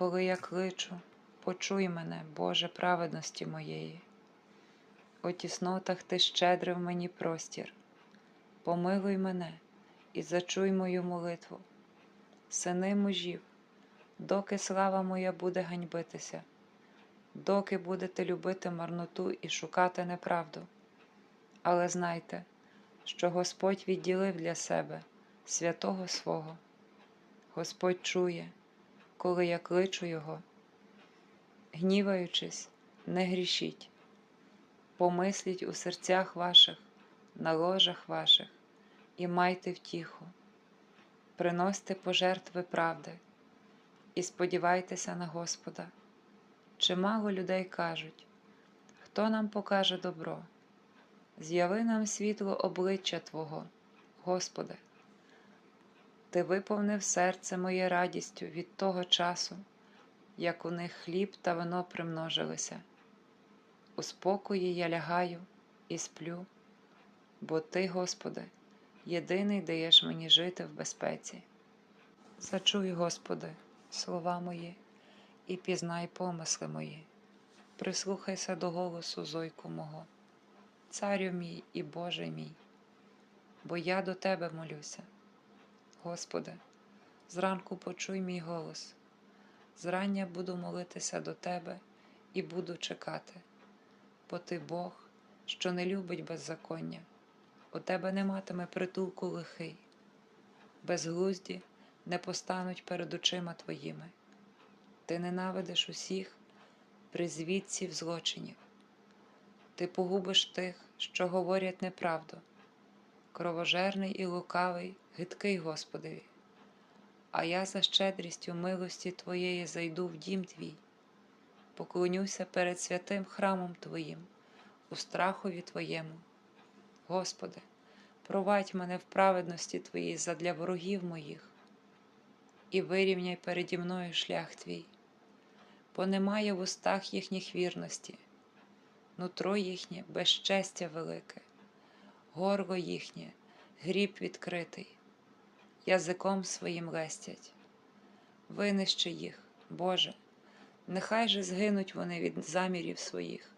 коли я кличу, почуй мене, Боже праведності моєї. У тіснотах ти щедрив мені простір. Помилуй мене і зачуй мою молитву. Сини мужів, доки слава моя буде ганьбитися, доки будете любити марноту і шукати неправду. Але знайте, що Господь відділив для себе святого свого. Господь чує, коли я кличу Його. Гніваючись, не грішіть, помисліть у серцях ваших, на ложах ваших і майте втіху, приносьте пожертви правди і сподівайтеся на Господа. Чимало людей кажуть, хто нам покаже добро? З'яви нам світло обличчя Твого, Господи. Ти виповнив серце моє радістю від того часу, як у них хліб та вино примножилися. У спокої я лягаю і сплю, бо Ти, Господи, єдиний даєш мені жити в безпеці. Зачуй, Господи, слова мої і пізнай помисли мої, прислухайся до голосу зойку мого, Царю мій і Боже мій, бо я до Тебе молюся. Господи, зранку почуй мій голос, зрання буду молитися до Тебе і буду чекати, бо Ти Бог, що не любить беззаконня, у Тебе не матиме притулку лихий, безглузді не постануть перед очима Твоїми. Ти ненавидиш усіх призвідців злочинів, Ти погубиш тих, що говорять неправду, кровожерний і лукавий, гидкий Господеві, а я за щедрістю милості Твоєї зайду в дім Твій, поклонюся перед святим храмом Твоїм, у страхові Твоєму. Господи, провадь мене в праведності Твоїй задля ворогів моїх, і вирівняй переді мною шлях Твій, бо немає в устах їхніх вірності, нутро їхнє безчестя велике, горло їхнє, гріб відкритий, язиком своїм лестять. Винищи їх, Боже, нехай же згинуть вони від замірів своїх.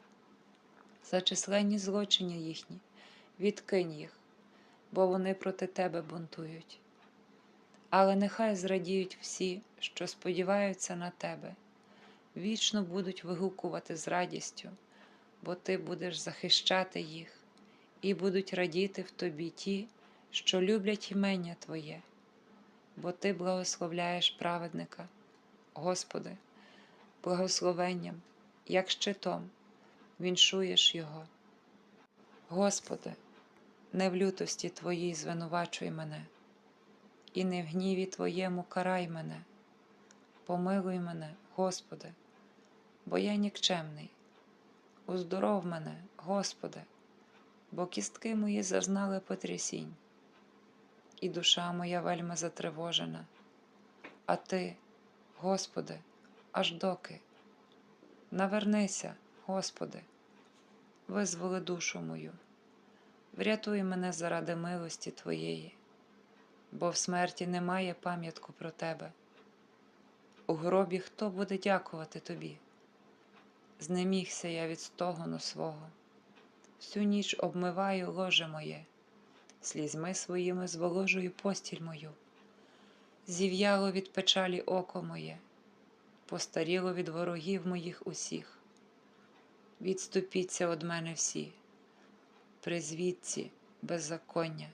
За численні злочини їхні, відкинь їх, бо вони проти Тебе бунтують. Але нехай зрадіють всі, що сподіваються на Тебе, вічно будуть вигукувати з радістю, бо Ти будеш захищати їх, і будуть радіти в Тобі ті, що люблять імення Твоє, бо Ти благословляєш праведника, Господи, благословенням, як щитом, віншуєш Його. Господи, не в лютості Твоїй звинувачуй мене, і не в гніві Твоєму карай мене, помилуй мене, Господи, бо я нікчемний, уздоров мене, Господи, бо кістки мої зазнали потрясінь, і душа моя вельми затривожена, а Ти, Господи, аж доки. Навернися, Господи, визволи душу мою, врятуй мене заради милості Твоєї, бо в смерті немає пам'ятку про Тебе. У гробі хто буде дякувати Тобі? Знемігся я від стогону свого, всю ніч обмиваю ложе моє, слізьми своїми зволожую постіль мою, зів'яло від печалі око моє, постаріло від ворогів моїх усіх. Відступіться од мене всі, призвідці беззаконня,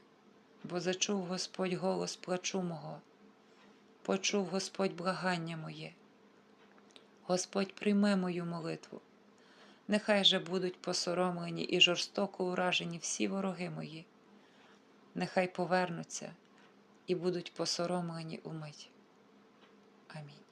бо зачув Господь голос плачу мого, почув Господь благання моє. Господь прийме мою молитву, нехай же будуть посоромлені і жорстоко уражені всі вороги мої, нехай повернуться і будуть посоромлені умить. Амінь.